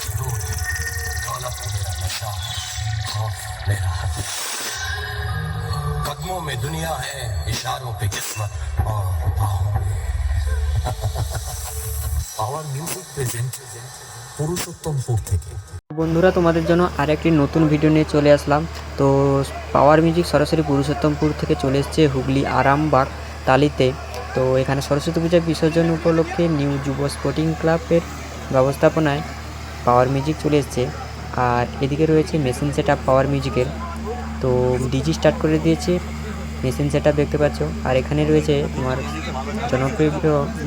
जुनून है दौलत मेरा नशा है खौफ मेरा हथियार कदमों में दुनिया है इशारों पे किस्मत और बाहों में পাওয়ার মিউজিক প্রেজেন্ট পুরুষোত্তমপুর থেকে বন্ধুরা তোমাদের জন্য আরেকটি নতুন ভিডিও নিয়ে চলে আসলাম তো পাওয়ার মিউজিক সরাসরি পুরুষোত্তমপুর থেকে চলে এসেছে হুগলি আরামবাগ তালিতে তো এখানে সরস্বতী পূজা বিসর্জন উপলক্ষে নিউ যুব স্পোর্টিং ক্লাবের ব্যবস্থাপনায় পাওয়ার মিউজিক চলে এসেছে। আর এদিকে রয়েছে মেশিন সেট আপ পাওয়ার মিউজিকের তো ডিজি স্টার্ট করে দিয়েছে মেশিন সেট আপ দেখতে পাচ্ছ। আর এখানে রয়েছে তোমার জনপ্রিয়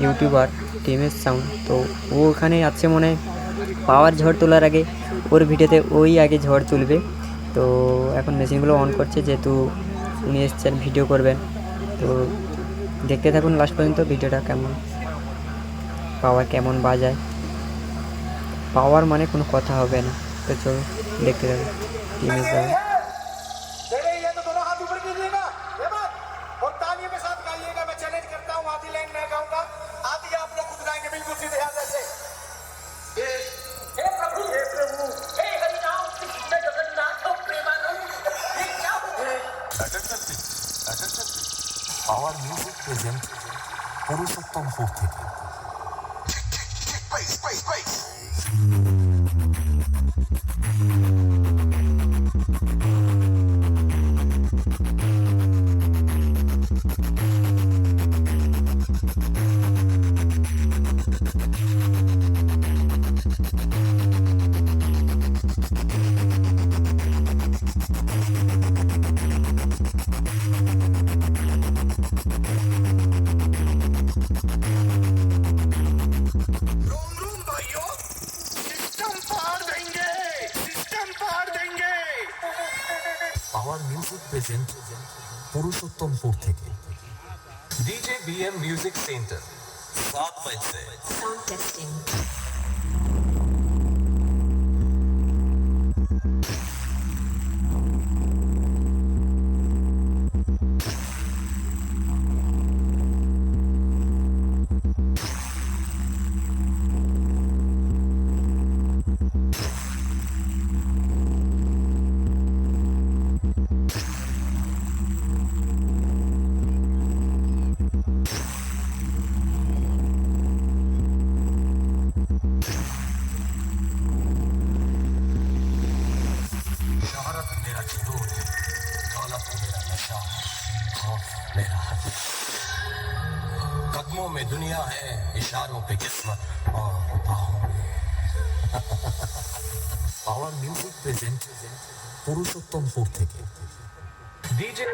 ইউটিউবার টিএমএস সাউন্ড তো ও ওখানে আছে মনে পাওয়ার ঝড় তোলার আগে। ওর ভিডিওতে ওই আগে ঝড় তুলবে তো এখন মেশিনগুলো অন করছে, যেহেতু উনি এসছেন ভিডিও করবেন। তো দেখতে থাকুন লাস্ট পর্যন্ত ভিডিওটা কেমন পাওয়ার কেমন বাজায়। পাওয়ার মানে কোনো কথা হবে না তো চলো দেখতে যাবে টিমে যাবে Our music present Purushottam Hothi. Space, space, space! No, no. Our music present Purushottampur থেকে। ডিজে বিএম মিউজিক সেন্টার সাত বাইসে সাউন্ড টেস্টিং कदमों में दुनिया है इशारों पे किस्मत और পাওয়ার মিউজিক প্রেজেন্ট পুরুষোত্তমপুর থেকে ডিজে